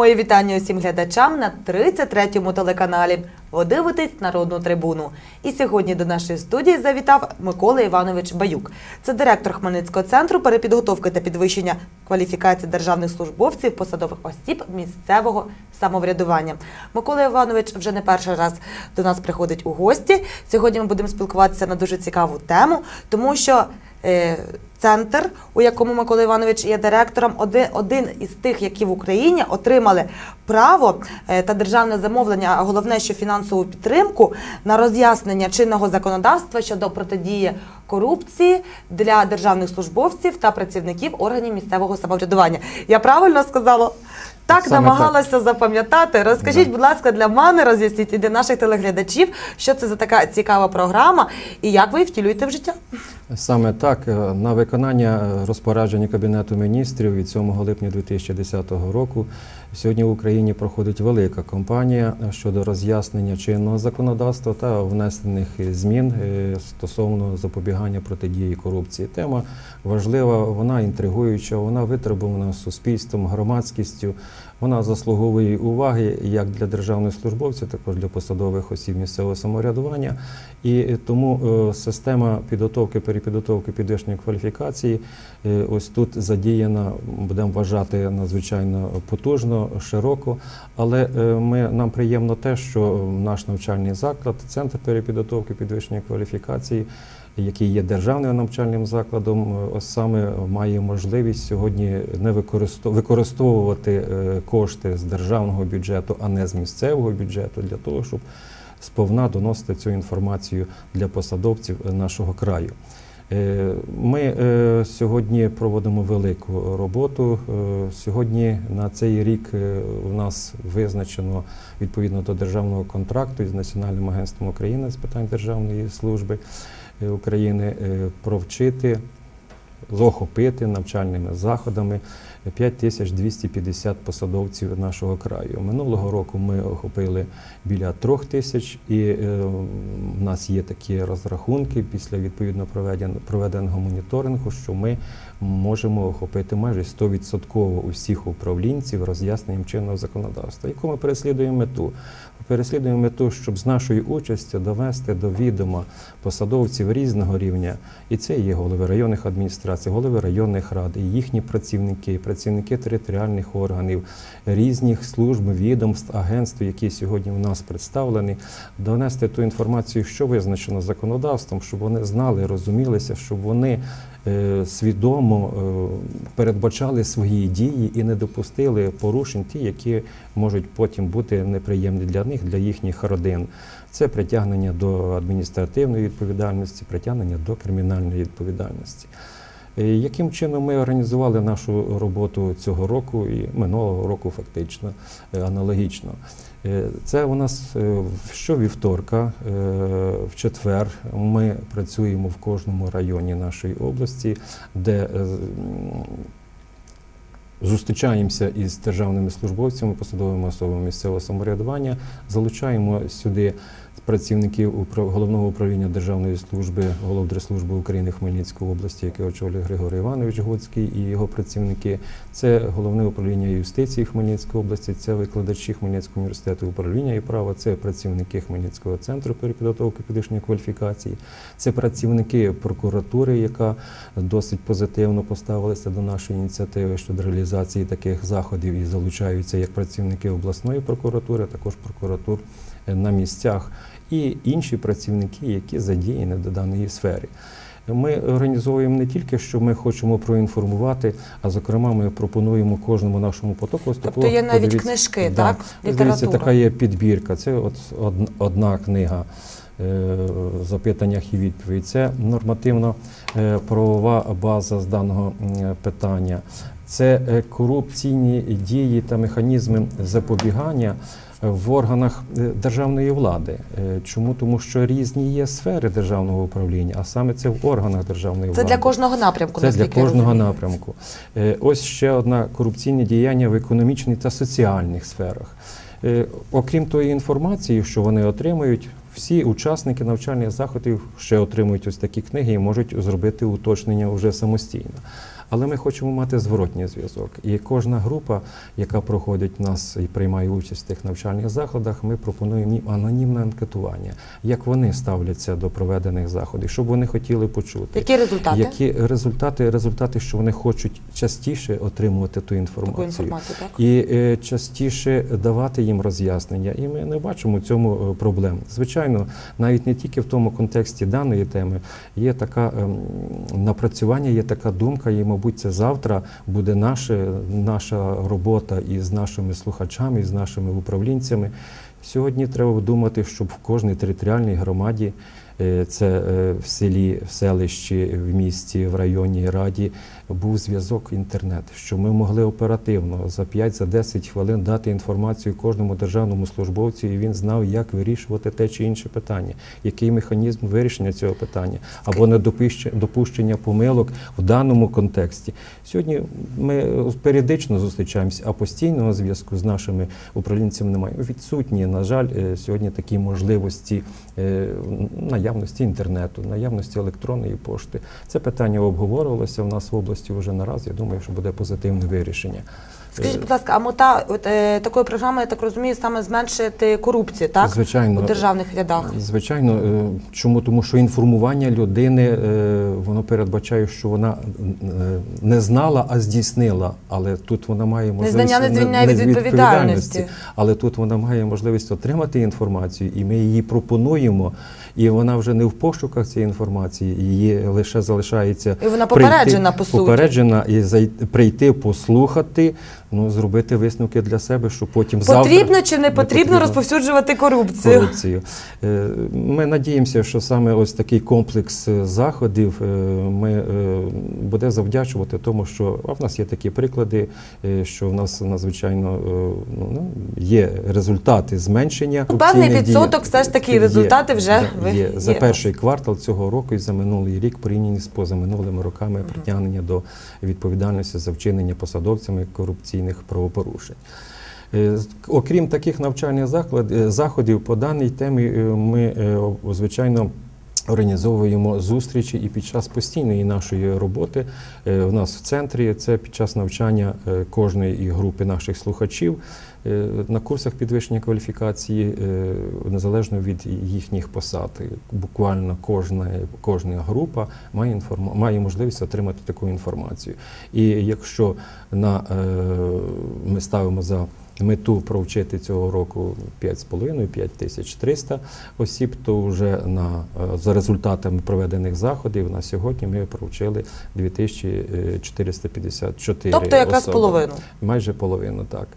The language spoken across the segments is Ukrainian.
Мої вітання усім глядачам на 33-му телеканалі. Ви дивитесь народну трибуну. І сьогодні до нашої студії завітав Микола Іванович Баюк. Це директор Хмельницького центру перепідготовки та підвищення кваліфікації державних службовців, посадових осіб місцевого самоврядування. Микола Іванович вже не перший раз до нас приходить у гості. Сьогодні ми будемо спілкуватися на дуже цікаву тему, тому що е, центр, у якому Микола Іванович є директором, один, один із тих, які в Україні отримали право е, та державне замовлення, а головне, що фінансову підтримку на роз'яснення чинного законодавства щодо протидії корупції для державних службовців та працівників органів місцевого самоврядування. Я правильно сказала? Так Саме намагалася запам'ятати. Розкажіть, будь ласка, для мене роз'ясніть і для наших телеглядачів, що це за така цікава програма і як ви її втілюєте в життя. Саме так, е, на виконання е, розпорядження Кабінету міністрів від 7 липня 2010 року сьогодні в Україні проходить велика кампанія щодо роз'яснення чинного законодавства та внесених змін е, стосовно запобігання протидії корупції. Тема важлива, вона інтригуюча, вона витребувана суспільством, громадськістю. Вона заслуговує уваги як для державних службовців, також для посадових осіб місцевого самоврядування. І тому система підготовки, перепідготовки підвищення кваліфікації е, ось тут задіяна, будемо вважати надзвичайно потужно, широко. Але е, ми, нам приємно те, що наш навчальний заклад, центр перепідготовки підвищення кваліфікації, який є державним навчальним закладом, е, ось саме має можливість сьогодні не використов- використовувати е, кошти з державного бюджету, а не з місцевого бюджету, для того, щоб сповна доносити цю інформацію для посадовців е, нашого краю. Е, Ми е, сьогодні проводимо велику роботу. Е, Сьогодні на цей рік у нас визначено відповідно до державного контракту із Національним агентством України з питань державної служби України провчити, захопити навчальними заходами 5250 посадовців нашого краю. Минулого року ми охопили біля трьох тисяч, і е, в нас є такі розрахунки після відповідно проведеного моніторингу, що ми можемо охопити майже 100% усіх управлінців роз'ясненням чинного законодавства. Яку ми переслідуємо мету? Переслідуємо мету, щоб з нашою участю довести до відома посадовців різного рівня, і це є голови районних адміністрацій, голови районних рад, і їхні працівники, працівники територіальних органів, різних служб, відомств, агентств, які сьогодні в нас представлені, донести ту інформацію, що визначено законодавством, щоб вони знали, розумілися, щоб вони е, свідомо е, передбачали свої дії і не допустили порушень, ті, які можуть потім бути неприємні для них, для їхніх родин. Це притягнення до адміністративної відповідальності, притягнення до кримінальної відповідальності. Е, Яким чином ми організували нашу роботу цього року і минулого року, фактично е, аналогічно? Е, Це у нас щовівторка, в четвер ми працюємо в кожному районі нашої області, де зустрічаємося із державними службовцями, посадовими особами місцевого самоврядування, залучаємо сюди працівників головного управління Державної служби Головдержслужби України Хмельницької області, яке очолює Григорій Іванович Гоцький і його працівники. Це головне управління юстиції Хмельницької області, це викладачі Хмельницького університету управління і права, це працівники Хмельницького центру перепідготовки підвищення кваліфікації, це працівники прокуратури, яка досить позитивно поставилися до нашої ініціативи щодо реалізації таких заходів і залучаються як працівники обласної прокуратури, також прокуратур на місцях, і інші працівники, які задіяні до даної сфери. Ми організовуємо не тільки, що ми хочемо проінформувати, а зокрема, ми пропонуємо кожному нашому потоку. Тобто є навіть книжки, так? Дивіться, така є підбірка. Це от одна книга е, запитаннях і відповідь. Це нормативно-правова база з даного питання. Це е, корупційні дії та механізми запобігання в органах е, державної влади. Е, Чому? Тому що різні є сфери державного управління, а саме це в органах державної Це влади. для кожного напрямку. Це для кожного напрямку. Е, Ось ще одна корупційне діяння в економічній та соціальних сферах. Е, Окрім тої інформації, що вони отримують, всі учасники навчальних заходів ще отримують ось такі книги і можуть зробити уточнення вже самостійно. Але ми хочемо мати зворотній зв'язок. І кожна група, яка проходить в нас і приймає участь в тих навчальних закладах, ми пропонуємо їм анонімне анкетування, як вони ставляться до проведених заходів, щоб вони хотіли почути. Які результати? Які результати, результати, що вони хочуть частіше отримувати ту інформацію, Таку інформацію, так? і е, частіше давати їм роз'яснення. І ми не бачимо в цьому е, проблем. Звичайно, навіть не тільки в тому контексті даної теми є така ем, напрацювання, є така думка, і, мабуть, це завтра буде наше, наша робота із нашими слухачами, з нашими управлінцями. Сьогодні треба думати, щоб в кожній територіальній громаді, це е, в селі, в селищі, в місті, в районній раді, був зв'язок інтернет, щоб ми могли оперативно за 5-10 хвилин дати інформацію кожному державному службовцю, і він знав, як вирішувати те чи інше питання, який механізм вирішення цього питання, або недопущення допущення помилок в даному контексті. Сьогодні ми періодично зустрічаємося, а постійного зв'язку з нашими управлінцями немає. Відсутні, на жаль, е, сьогодні такі можливості е, наявності інтернету, наявності електронної пошти. Це питання обговорювалося в нас в області вже нараз. Я думаю, що буде позитивне вирішення. Скажіть, Е, будь ласка, а мета от, е, такої програми, я так розумію, саме зменшити корупцію, так? Звичайно, У державних рядах. Звичайно, е, чому тому, що інформування людини е, воно передбачає, що вона е, не знала, а здійснила. Але тут вона має можливість Незнання не звільняє від відповідальності. Але тут вона має можливість отримати інформацію, і ми її пропонуємо. І вона вже не в пошуках цієї інформації, її лише залишається І вона попереджена, по суті. попереджена і зай- прийти, послухати, ну зробити висновки для себе, що потім Потрібно завтра чи не потрібно розповсюджувати корупцію? корупцію. Е, Ми надіємося, що саме ось такий комплекс е, заходів е, ми буде завдячувати тому, що а в нас є такі приклади, що в нас надзвичайно е, ну, є результати зменшення. Певний відсоток все ж таки результати вже ви- є. за є. перший квартал цього року і за минулий рік порівняно з позаминулими роками притягнення до відповідальності за вчинення посадовцями корупційних правопорушень. Е, Окрім таких навчальних е, заходів, по даній темі е, ми, звичайно, організовуємо зустрічі і під час постійної нашої роботи е, у нас в центрі це під час навчання е, кожної групи наших слухачів е, на курсах підвищення кваліфікації незалежно від їхніх посад. Буквально кожна, кожна група має інформа- має можливість отримати таку інформацію. І якщо на, ми ставимо за мету провчити цього року 5,5 5300 осіб, то вже на, е, за результатами проведених заходів на сьогодні ми провчили 2454 Тобто якраз особи. половину. Майже половину, так.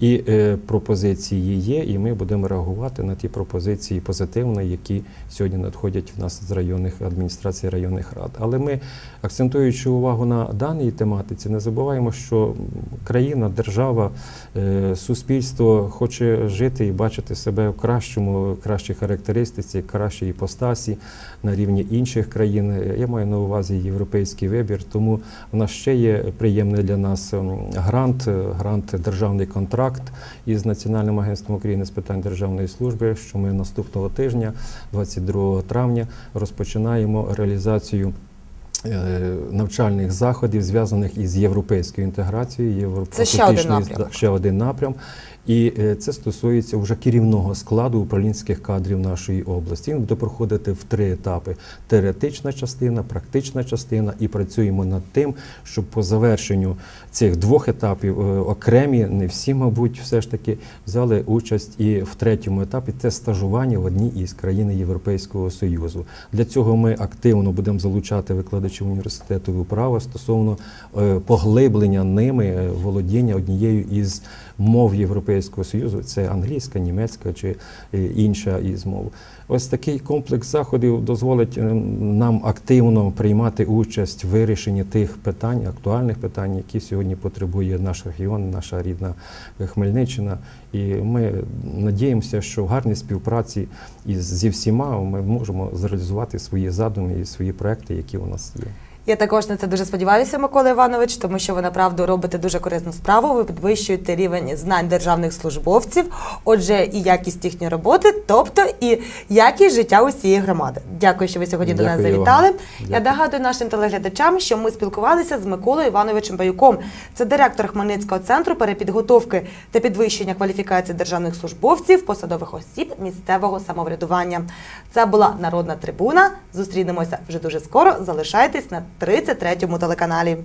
І е, пропозиції є, і ми будемо реагувати на ті пропозиції позитивно, які сьогодні надходять в нас з районних адміністрацій, районних рад. Але ми, акцентуючи увагу на даній тематиці, не забуваємо, що країна, держава, е, суспільство хоче жити і бачити себе в кращому, кращій характеристиці, кращій іпостасі на рівні інших країн. Я маю на увазі європейський вибір, тому у нас ще є приємний для нас ем, грант, грант державний контракт із Національним агентством України з питань державної служби, що ми наступного тижня, 22 травня, розпочинаємо реалізацію. Е, Навчальних заходів зв'язаних із європейською інтеграцією, Це ще один напрям. ще один напрям. І е, це стосується вже керівного складу управлінських кадрів нашої області. Він буде проходити в три етапи: теоретична частина, практична частина, і працюємо над тим, щоб по завершенню цих двох етапів е, окремі, не всі, мабуть, все ж таки взяли участь і в третьому етапі це стажування в одній із країн Європейського Союзу. Для цього ми активно будемо залучати викладачів університету права стосовно е, поглиблення ними володіння однією із мов Європейського Союзу, це англійська, німецька чи е, інша із мов. Ось такий комплекс заходів дозволить е, нам активно приймати участь в вирішенні тих питань, актуальних питань, які сьогодні потребує наш регіон, наша рідна Хмельниччина. І ми надіємося, що в гарній співпраці із зі всіма ми можемо зреалізувати свої задуми і свої проекти, які у нас є. Я також на це дуже сподіваюся, Микола Іванович, тому що ви направду робите дуже корисну справу. Ви підвищуєте рівень знань державних службовців, отже, і якість їхньої роботи, тобто і якість життя усієї громади. Дякую, що ви сьогодні до нас Дякую вам. завітали. Я нагадую нашим телеглядачам, що ми спілкувалися з Миколою Івановичем Баюком. Це директор Хмельницького центру перепідготовки та підвищення кваліфікації державних службовців, посадових осіб місцевого самоврядування. Це була народна трибуна. Зустрінемося вже дуже скоро. Залишайтесь на 33-му телеканалі.